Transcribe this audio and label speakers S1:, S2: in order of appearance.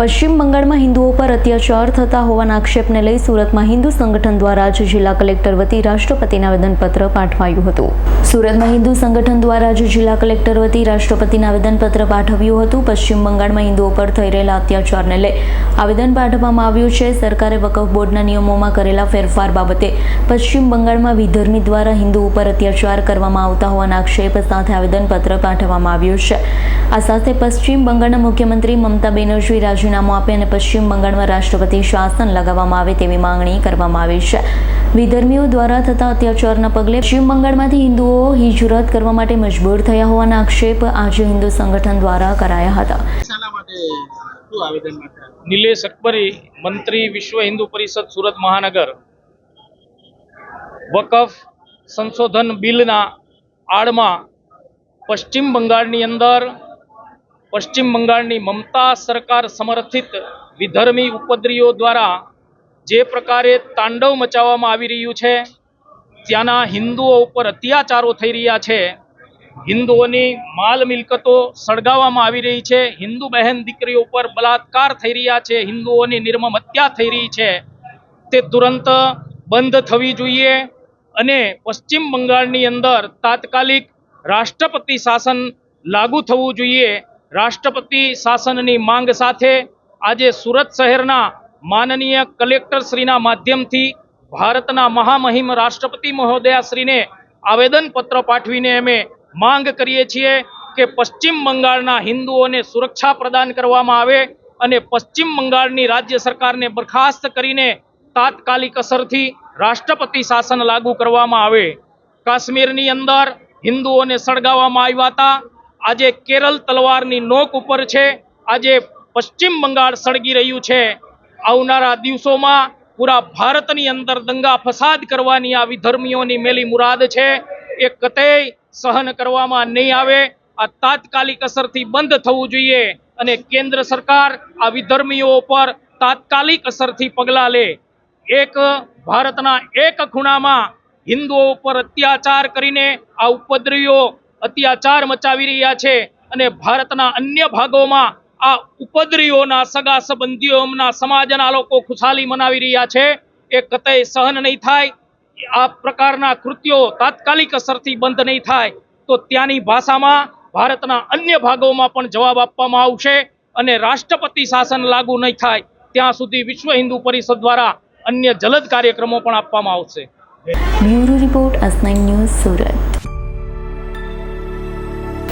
S1: પશ્ચિમ બંગાળમાં હિન્દુઓ પર અત્યાચાર થતા હોવાના આક્ષેપને લઈ સુરતમાં હિન્દુ સંગઠન દ્વારા આજે જિલ્લા કલેક્ટર વતી રાષ્ટ્રપતિને આવેદનપત્ર પાઠવાયું હતું. સુરતમાં હિન્દુ સંગઠન દ્વારા આજે જિલ્લા કલેક્ટર વતી રાષ્ટ્રપતિને આવેદનપત્ર પાઠવ્યું હતું. પશ્ચિમ બંગાળમાં હિન્દુઓ પર થઈ રહેલા અત્યાચારને લઈ આવેદન પાઠવવામાં આવ્યું છે. સરકારે વકફ બોર્ડના નિયમોમાં કરેલા ફેરફાર બાબતે પશ્ચિમ બંગાળમાં વિધર્મી દ્વારા હિન્દુ ઉપર અત્યાચાર કરવામાં આવતા હોવાના આક્ષેપ સાથે આવેદનપત્ર પાઠવવામાં આવ્યું છે. આ સાથે પશ્ચિમ બંગાળના મુખ્યમંત્રી મમતા બેનર્જી રાજીનામું આપે અને પશ્ચિમ બંગાળમાં રાષ્ટ્રપતિ શાસન લગાવવામાં આવે તેવી માંગણી કરવામાં આવી છે. વિધર્મીઓ દ્વારા થતા અત્યાચારના પગલે પશ્ચિમ બંગાળમાંથી હિન્દુઓ હિજરત કરવા માટે મજબૂર થયા હોવાના આક્ષેપ આજે હિન્દુ સંગઠન દ્વારા કરાયા હતા.
S2: નિલેશ અકબરી મંત્રી વિશ્વ હિન્દુ પરિષદ સુરત મહાનગર. વકફ સંશોધન બિલના આડમાં પશ્ચિમ બંગાળની અંદર પશ્ચિમ બંગાળની મમતા સરકાર સમર્થિત વિધર્મી ઉપદ્રીઓ દ્વારા જે પ્રકારે તાંડવ મચાવવામાં આવી રહ્યું છે, ત્યાંના હિન્દુઓ ઉપર અત્યાચારો થઈ રહ્યા છે, હિન્દુઓની માલ મિલકતો સળગાવવામાં આવી રહી છે, હિન્દુ બહેન દીકરીઓ ઉપર બલાત્કાર થઈ રહ્યા છે, હિન્દુઓની નિર્મમ હત્યા થઈ રહી છે, તે તુરંત બંધ થવી જોઈએ અને પશ્ચિમ બંગાળની અંદર તાત્કાલિક રાષ્ટ્રપતિ શાસન લાગુ થવું જોઈએ રાષ્ટ્રપતિ શાસનની માંગ સાથે આજે સુરત શહેરના માનનીય કલેક્ટર શ્રીના માધ્યમથી ભારતના મહામહિમ રાષ્ટ્રપતિ મહોદયાશ્રીને આવેદનપત્ર પાઠવીને અમે માંગ કરીએ છીએ કે પશ્ચિમ બંગાળના હિન્દુઓને સુરક્ષા પ્રદાન કરવામાં આવે અને પશ્ચિમ બંગાળની રાજ્ય સરકારને બરખાસ્ત કરીને તાત્કાલિક અસરથી રાષ્ટ્રપતિ શાસન લાગુ કરવામાં આવે. કાશ્મીરની અંદર હિન્દુઓને સળગાવવામાં આવ્યા હતા. આજે કેરળ તલવારની નોક ઉપર છે. આજે પશ્ચિમ બંગાળ સળગી રહ્યું છે. આવનારા દિવસોમાં પૂરા ભારતની અંદર દંગા ફસાદ કરવાની આ વિધર્મીઓની મેલી મુરાદ છે. એ કતેય સહન કરવામાં નહીં આવે. આ તાત્કાલિક અસરથી બંધ થવું જોઈએ અને કેન્દ્ર સરકાર આ વિધર્મીઓ પર તાત્કાલિક અસરથી પગલાં લે. એક ભારતના એક ખૂણામાં હિન્દુઓ ઉપર અત્યાચાર કરીને આ ઉપદ્રવીઓ અત્યાચાર મચાવી રહ્યા છે અને ભારતના અન્ય ભાગોમાં આ ઉપદ્રીઓના સગા સંબંધીઓના સમાજના લોકો ખુશાલી મનાવી રહ્યા છે. એ કતઈ સહન નહીં થાય, આ પ્રકારના કૃત્યો તાત્કાલિક અસરથી બંધ નહીં થાય. તો ત્યાંની ભાષામાં ભારતના અન્ય ભાગોમાં પણ જવાબ આપવામાં આવશે અને રાષ્ટ્રપતિ શાસન લાગુ નહીં થાય. ત્યાં સુધી વિશ્વ હિન્દુ પરિષદ દ્વારા અન્ય જલદ કાર્યક્રમો પણ આપવામાં આવશે.
S1: બ્યુરો રિપોર્ટ અસનાઈ ન્યૂઝ સુરત.